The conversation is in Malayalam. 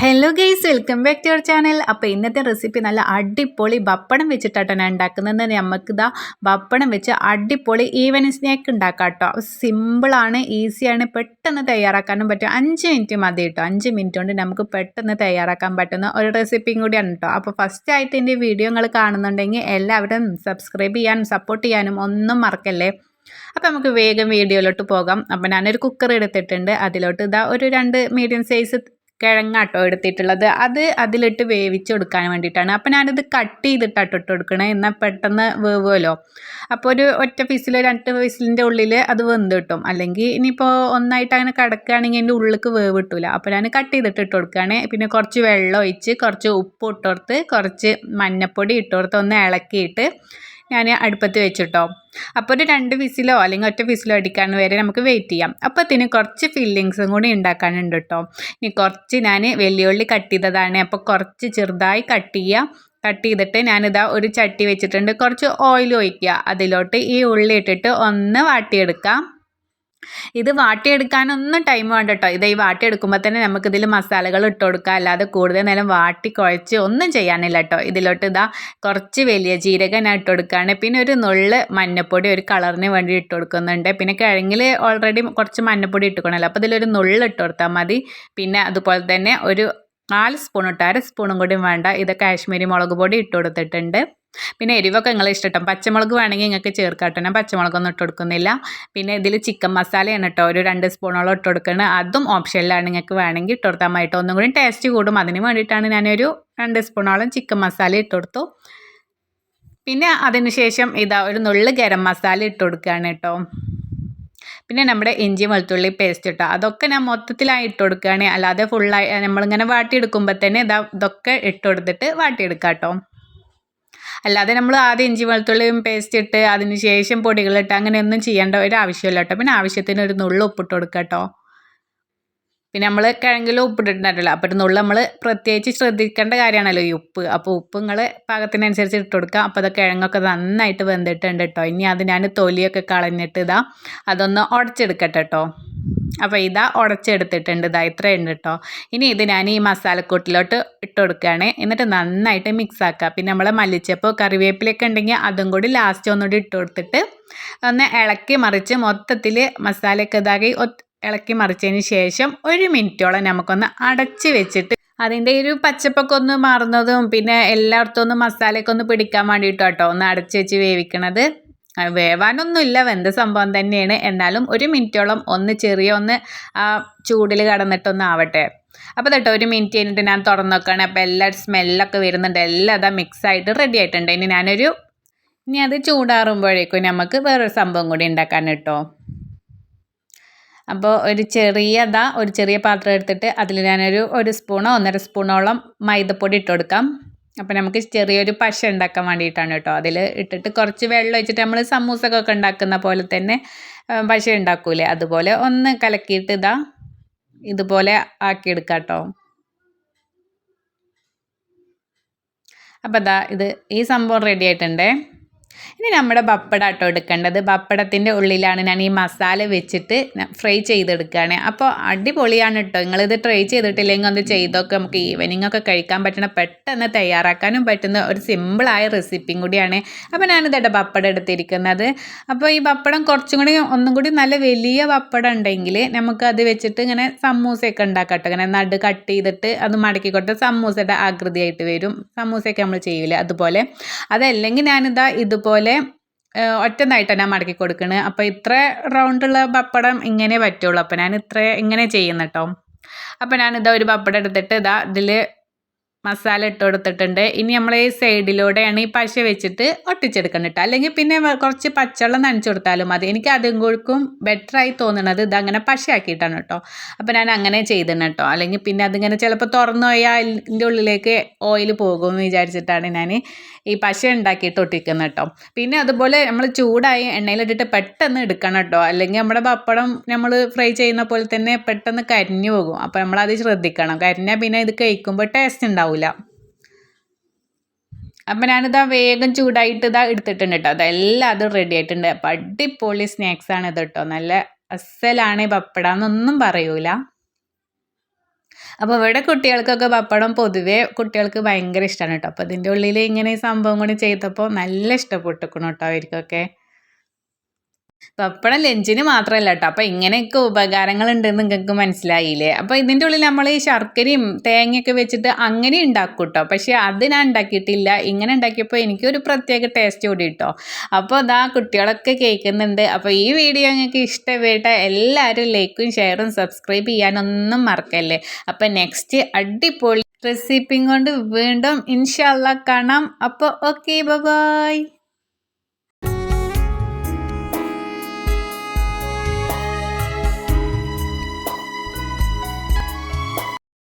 Hello guys welcome back to your channel അപ്പോൾ ഇന്നത്തെ റെസിപ്പി നല്ല അടിപൊളി ബപ്പടം വെച്ചിട്ടാട്ടോ ഞാൻ ഉണ്ടാക്കുന്നത്. നമുക്ക് ഇതാ ബപ്പടം വെച്ച് അടിപൊളി ഈവനിങ് സ്നാക്ക് ഉണ്ടാക്കാം കേട്ടോ സിമ്പിളാണ് ഈസിയാണ് പെട്ടെന്ന് തയ്യാറാക്കാനും പറ്റും. അഞ്ച് മിനിറ്റ് മതി കേട്ടോ. അഞ്ച് മിനിറ്റ് കൊണ്ട് നമുക്ക് പെട്ടെന്ന് തയ്യാറാക്കാൻ പറ്റുന്ന ഒരു റെസിപ്പിയും കൂടിയാണ് കേട്ടോ. അപ്പോൾ ഫസ്റ്റ് ആയിട്ട് എന്റെ വീഡിയോ നിങ്ങൾ കാണുന്നുണ്ടെങ്കിൽ എല്ലാവരും സബ്സ്ക്രൈബ് ചെയ്യാനും സപ്പോർട്ട് ചെയ്യാനും ഒന്നും മറക്കല്ലേ? അപ്പോൾ നമുക്ക് വേഗം വീഡിയോയിലോട്ട് പോകാം. അപ്പോൾ ഞാനൊരു കുക്കർ എടുത്തിട്ടുണ്ട്. അതിലോട്ട് ഇതാ ഒരു രണ്ട് മീഡിയം സൈസ് കിഴങ്ങാട്ടോ എടുത്തിട്ടുള്ളത്. അത് അതിലിട്ട് വേവിച്ച് കൊടുക്കാൻ വേണ്ടിയിട്ടാണ്. അപ്പോൾ ഞാനിത് കട്ട് ചെയ്തിട്ടാട്ടോ ഇട്ട് കൊടുക്കണേ. എന്നാൽ പെട്ടെന്ന് വേവുമല്ലോ അപ്പോൾ ഒരു ഒറ്റ ഫീസിൽ രണ്ട് ഫീസിലിന്റെ ഉള്ളിൽ അത് വെന്ത് കിട്ടും. അല്ലെങ്കിൽ ഇനിയിപ്പോൾ ഒന്നായിട്ട് അങ്ങനെ കിടക്കുകയാണെങ്കിൽ എന്റെ ഉള്ളിലേക്ക് വേവ് കിട്ടില്ല അപ്പോൾ ഞാൻ കട്ട് ചെയ്തിട്ട് ഇട്ട് കൊടുക്കുകയാണ് പിന്നെ കുറച്ച് വെള്ളം ഒഴിച്ച് കുറച്ച് ഉപ്പ് ഇട്ട് കൊടുത്ത് കുറച്ച് മഞ്ഞപ്പൊടി ഇട്ട് കൊടുത്ത് ഒന്ന് ഇളക്കിയിട്ട് ഞാൻ അടുപ്പത്ത് വെച്ചിട്ടോ. അപ്പോൾ ഒരു രണ്ട് വിസിലോ അല്ലെങ്കിൽ ഒറ്റ വിസിലോ അടിക്കാൻ വരെ നമുക്ക് വെയിറ്റ് ചെയ്യാം. അപ്പോൾ അതിന് കുറച്ച് ഫില്ലിങ്സും കൂടി ഉണ്ടാക്കാനുണ്ട് കേട്ടോ ഇനി കുറച്ച് ഞാൻ വെല്ലുവിളി കട്ട് ചെയ്തതാണ്. അപ്പോൾ കുറച്ച് ചെറുതായി കട്ട് ചെയ്യുക കട്ട് ചെയ്തിട്ട് ഞാനിതാ ഒരു ചട്ടി വെച്ചിട്ടുണ്ട്. കുറച്ച് ഓയിൽ ഒഴിക്കുക. അതിലോട്ട് ഈ ഉള്ളി ഇട്ടിട്ട് ഒന്ന് വാട്ടിയെടുക്കാം. ഇത് വാട്ടിയെടുക്കാനൊന്നും ടൈം വേണ്ട കേട്ടോ ഇത് ഈ വാട്ടിയെടുക്കുമ്പോൾ തന്നെ നമുക്കിതിൽ മസാലകൾ ഇട്ട് കൊടുക്കാം. അല്ലാതെ കൂടുതൽ നേരം വാട്ടി കുഴച്ച് ഒന്നും ചെയ്യാനില്ല കേട്ടോ ഇതിലോട്ട് ഇതാ കുറച്ച് വലിയ ജീരകം ഇട്ട് കൊടുക്കുകയാണ് പിന്നെ ഒരു നുള്ള് മഞ്ഞപ്പൊടി ഒരു കളറിന് വേണ്ടി ഇട്ട് കൊടുക്കുന്നുണ്ട്. പിന്നെ കിഴങ്ങിൽ ഓൾറെഡി കുറച്ച് മഞ്ഞപ്പൊടി ഇട്ടുക്കണമല്ലോ അപ്പോൾ ഇതിലൊരു നുള്ള് ഇട്ട് കൊടുത്താൽ മതി. പിന്നെ അതുപോലെ തന്നെ ഒരു നാല് സ്പൂൺ ഇട്ട് അര സ്പൂണും കൂടി വേണ്ട. ഇത് കാശ്മീരി മുളക് പൊടി ഇട്ട് കൊടുത്തിട്ടുണ്ട്. പിന്നെ എരിവൊക്കെ നിങ്ങൾ ഇഷ്ടം പച്ചമുളക് വേണമെങ്കിൽ നിങ്ങൾക്ക് ചേർക്കാട്ടോ ഞാൻ പച്ചമുളകൊന്നും ഇട്ട് കൊടുക്കുന്നില്ല. പിന്നെ ഇതിൽ ചിക്കൻ മസാലയാണ് കേട്ടോ. ഒരു രണ്ട് സ്പൂണോളം ഇട്ട് കൊടുക്കുന്നത് അതും ഓപ്ഷനിലാണ് നിങ്ങൾക്ക് വേണമെങ്കിൽ ഇട്ട് കൊടുത്താൽ മതി കേട്ടോ. ഒന്നും കൂടി ടേസ്റ്റ് കൂടും. അതിന് വേണ്ടിയിട്ടാണ് ഞാനൊരു രണ്ട് സ്പൂണോളം ചിക്കൻ മസാല ഇട്ട് കൊടുത്തു. പിന്നെ അതിനുശേഷം ഇതാ ഒരു നുള്ളു ഗരം മസാല ഇട്ട് കൊടുക്കുകയാണ് കേട്ടോ. പിന്നെ നമ്മുടെ ഇഞ്ചി വെളുത്തുള്ളി പേസ്റ്റ് ഇട്ടോ. അതൊക്കെ ഞാൻ മൊത്തത്തിലായി ഇട്ട് കൊടുക്കുകയാണ്. അല്ലാതെ ഫുള്ളായി നമ്മളിങ്ങനെ വാട്ടിയെടുക്കുമ്പോൾ തന്നെ ഇതാ ഇതൊക്കെ ഇട്ട് കൊടുത്തിട്ട് വാട്ടിയെടുക്കാം കേട്ടോ. അല്ലാതെ നമ്മൾ ആദ്യം ഇഞ്ചി വെളുത്തുള്ളിയും പേസ്റ്റ് ഇട്ട് അതിന് ശേഷം പൊടികളിട്ട് അങ്ങനെയൊന്നും ചെയ്യേണ്ട ഒരു ആവശ്യമില്ല കേട്ടോ. പിന്നെ ആവശ്യത്തിന് ഒരു നുള്ളു ഉപ്പിട്ട് കൊടുക്കുക കേട്ടോ. പിന്നെ നമ്മൾ കിഴങ്ങിലും ഉപ്പിട്ടിട്ടുണ്ടല്ലോ അപ്പോൾ നുള്ളു നമ്മൾ പ്രത്യേകിച്ച് ശ്രദ്ധിക്കേണ്ട കാര്യമാണല്ലോ ഈ ഉപ്പ്. അപ്പോൾ ഉപ്പ് നിങ്ങൾ പാകത്തിനനുസരിച്ച് ഇട്ട് കൊടുക്കുക. അപ്പോൾ അത് കിഴങ്ങൊക്കെ നന്നായിട്ട് വെന്തിട്ടുണ്ട് കേട്ടോ. ഇനി അത് ഞാൻ തൊലിയൊക്കെ കളഞ്ഞിട്ട് ഇതാ അതൊന്ന് ഉടച്ചെടുക്കട്ടെ കേട്ടോ. അപ്പോൾ ഇതാ ഉടച്ചെടുത്തിട്ടുണ്ട്. ഇതാ ഇത്രയുണ്ട് കേട്ടോ ഇനി ഇത് ഞാൻ ഈ മസാലക്കൂട്ടിലോട്ട് ഇട്ട് കൊടുക്കുകയാണ് എന്നിട്ട് നന്നായിട്ട് മിക്സ് ആക്കുക പിന്നെ നമ്മളെ മല്ലിച്ചപ്പോൾ കറിവേപ്പിലൊക്കെ ഉണ്ടെങ്കിൽ അതും കൂടി ലാസ്റ്റ് ഒന്നുകൂടി ഇട്ട് കൊടുത്തിട്ട് ഒന്ന് ഇളക്കി മറിച്ച് മൊത്തത്തിൽ മസാലയൊക്കെ ഇതാക്കി ഇളക്കി മറിച്ചതിന് ശേഷം ഒരു മിനിറ്റോളം നമുക്കൊന്ന് അടച്ച് വെച്ചിട്ട് അതിന്റെ ഒരു പച്ചപ്പൊക്കെ ഒന്ന് മാറുന്നതും പിന്നെ എല്ലായിടത്തും ഒന്ന് മസാലയൊക്കെ ഒന്ന് പിടിക്കാൻ വേണ്ടിയിട്ടോ കേട്ടോ ഒന്ന് അടച്ച് വെച്ച് വേവിക്കണത്. വേവാനൊന്നുമില്ല. വെന്ത സംഭവം തന്നെയാണ്. എന്നാലും ഒരു മിനിറ്റോളം ഒന്ന് ചെറിയ ഒന്ന് ആ ചൂടിൽ കടന്നിട്ടൊന്ന് ആവട്ടെ. അപ്പോൾ കേട്ടോ ഒരു മിനിറ്റ് കഴിഞ്ഞിട്ട് ഞാൻ തുറന്നു നോക്കുകയാണ് അപ്പോൾ എല്ലാ സ്മെല്ലൊക്കെ വരുന്നുണ്ട്. എല്ലാം അതാ മിക്സ് ആയിട്ട് റെഡി ആയിട്ടുണ്ട്. ഇനി ഞാനൊരു ഇനി അത് ചൂടാറുമ്പോഴേക്കും നമുക്ക് വേറൊരു സംഭവം കൂടി ഉണ്ടാക്കാൻ കേട്ടോ അപ്പോൾ ഒരു ചെറിയതാ ഒരു ചെറിയ പാത്രം എടുത്തിട്ട് അതിൽ ഞാനൊരു ഒരു സ്പൂണോ ഒന്നര സ്പൂണോളം മൈദപ്പൊടി ഇട്ട് കൊടുക്കാം. അപ്പോൾ നമുക്ക് ചെറിയൊരു പശ ഉണ്ടാക്കാൻ വേണ്ടിയിട്ടാണ് കേട്ടോ. അതിൽ ഇട്ടിട്ട് കുറച്ച് വെള്ളം ഒഴിച്ചിട്ട് നമ്മൾ സമൂസക്കൊക്കെ ഉണ്ടാക്കുന്ന പോലെ തന്നെ പശ ഉണ്ടാക്കൂലേ? അതുപോലെ ഒന്ന് കലക്കിയിട്ട് ഇതാ ഇതുപോലെ ആക്കിയെടുക്കാം കേട്ടോ. അപ്പോൾ ഇതാ ഇത് ഈ സംഭവം റെഡി ആയിട്ടുണ്ടേ. ഇനി നമ്മുടെ പപ്പട കേട്ടോ എടുക്കേണ്ടത്. പപ്പടത്തിന്റെ ഉള്ളിലാണ് ഞാൻ ഈ മസാല വെച്ചിട്ട് ഫ്രൈ ചെയ്തെടുക്കുകയാണ്. അപ്പോൾ അടിപൊളിയാണ് കേട്ടോ നിങ്ങളിത് ട്രൈ ചെയ്തിട്ടില്ലെങ്കിൽ ഒന്ന് ചെയ്തൊക്കെ. നമുക്ക് ഈവനിങ് ഒക്കെ കഴിക്കാൻ പറ്റണ പെട്ടെന്ന് തയ്യാറാക്കാനും പറ്റുന്ന ഒരു സിമ്പിളായ റെസിപ്പിയും കൂടിയാണ്. അപ്പോൾ ഞാനിതേട്ടോ പപ്പടം എടുത്തിരിക്കുന്നത്. അപ്പോൾ ഈ പപ്പടം കുറച്ചും കൂടി ഒന്നും കൂടി നല്ല വലിയ പപ്പടം ഉണ്ടെങ്കിൽ നമുക്ക് അത് വെച്ചിട്ട് ഇങ്ങനെ സമൂസയൊക്കെ ഉണ്ടാക്കാം കേട്ടോ ഇങ്ങനെ നടു കട്ട് ചെയ്തിട്ട് അത് മടക്കി കൊടുത്ത് സമൂസയുടെ ആകൃതിയായിട്ട് വരും. സമൂസയൊക്കെ നമ്മൾ ചെയ്യില്ല അതുപോലെ. അതല്ലെങ്കിൽ ഞാനിതാ ഇതുപോലെ പോലെ ഒറ്റന്നായിട്ട് ഞാൻ മടക്കി കൊടുക്കുന്നത് അപ്പോൾ ഇത്ര റൗണ്ടുള്ള പപ്പടം ഇങ്ങനെ പറ്റുള്ളൂ. അപ്പോൾ ഞാൻ ഇത്ര ഇങ്ങനെ ചെയ്യുന്ന കേട്ടോ അപ്പോൾ ഞാനിതാ ഒരു പപ്പടം എടുത്തിട്ട് ഇതാ ഇതിൽ മസാല ഇട്ട് കൊടുത്തിട്ടുണ്ട്. ഇനി നമ്മൾ ഈ സൈഡിലൂടെയാണ് ഈ പശ വെച്ചിട്ട് ഒട്ടിച്ചെടുക്കണം കേട്ടോ അല്ലെങ്കിൽ പിന്നെ കുറച്ച് പച്ചവെള്ളം നനച്ചു കൊടുത്താലും മതി. എനിക്ക് അതും കൂടിക്കും ബെറ്ററായി തോന്നുന്നത് ഇതങ്ങനെ പശയാക്കിയിട്ടാണ് കേട്ടോ അപ്പോൾ ഞാൻ അങ്ങനെ ചെയ്തിരുന്നു കേട്ടോ അല്ലെങ്കിൽ പിന്നെ അതിങ്ങനെ ചിലപ്പോൾ തുറന്നു പോയാൽ അതിന്റെ ഉള്ളിലേക്ക് ഓയിൽ പോകുമെന്ന് വിചാരിച്ചിട്ടാണ് ഞാൻ ഈ പശ ഉണ്ടാക്കിയിട്ട് ഒട്ടിക്കുന്നത് കേട്ടോ പിന്നെ അതുപോലെ നമ്മൾ ചൂടായി എണ്ണയിലിട്ടിട്ട് പെട്ടെന്ന് എടുക്കണം കേട്ടോ അല്ലെങ്കിൽ നമ്മുടെ പപ്പടം നമ്മൾ ഫ്രൈ ചെയ്യുന്ന പോലെ തന്നെ പെട്ടെന്ന് കരിഞ്ഞു പോകും. അപ്പോൾ നമ്മളത് ശ്രദ്ധിക്കണം. കരിഞ്ഞാൽ പിന്നെ ഇത് കഴിക്കുമ്പോൾ ടേസ്റ്റ് ഉണ്ടാവില്ല അപ്പം ഞാനിതാ വേഗം ചൂടായിട്ട് ഇതാ എടുത്തിട്ടുണ്ട് കേട്ടോ. അതെല്ലാം അത് റെഡി ആയിട്ടുണ്ട്. അപ്പം അടിപൊളി ആണ് ഇത് കേട്ടോ. നല്ല അസലാണ് പപ്പട എന്നൊന്നും പറയൂല. അപ്പോൾ ഇവിടെ കുട്ടികൾക്കൊക്കെ പപ്പടം പൊതുവേ കുട്ടികൾക്ക് ഭയങ്കര ഇഷ്ടമാണ് കേട്ടോ. അപ്പോൾ ഇതിന്റെ ഉള്ളിൽ ഇങ്ങനെ സംഭവം കൂടി ചെയ്തപ്പോൾ നല്ല ഇഷ്ടപ്പെട്ടിരിക്കണം കേട്ടോ അവർക്കൊക്കെ. പപ്പടം ലഞ്ചിന് മാത്രമല്ല കേട്ടോ അപ്പോൾ ഇങ്ങനെയൊക്കെ ഉപകാരങ്ങളുണ്ടെന്ന് നിങ്ങൾക്ക് മനസ്സിലായില്ലേ? അപ്പോൾ ഇതിന്റെ ഉള്ളിൽ നമ്മൾ ഈ ശർക്കരയും തേങ്ങയൊക്കെ വെച്ചിട്ട് അങ്ങനെ ഉണ്ടാക്കും കേട്ടോ പക്ഷേ അത് ഞാൻ ഉണ്ടാക്കിയിട്ടില്ല. ഇങ്ങനെ ഉണ്ടാക്കിയപ്പോൾ എനിക്കൊരു പ്രത്യേക ടേസ്റ്റ് കൂടി കേട്ടോ അപ്പോൾ അതാ കുട്ടികളൊക്കെ കേൾക്കുന്നുണ്ട്. അപ്പോൾ ഈ വീഡിയോ നിങ്ങൾക്ക് ഇഷ്ടപ്പെട്ട എല്ലാവരും ലൈക്കും ഷെയറും സബ്സ്ക്രൈബ് ചെയ്യാനൊന്നും മറക്കല്ലേ? അപ്പോൾ നെക്സ്റ്റ് അടിപൊളി റെസിപ്പിയും കൊണ്ട് വീണ്ടും ഇൻഷാല്ല കാണാം. അപ്പോൾ ഓക്കെ ബൈ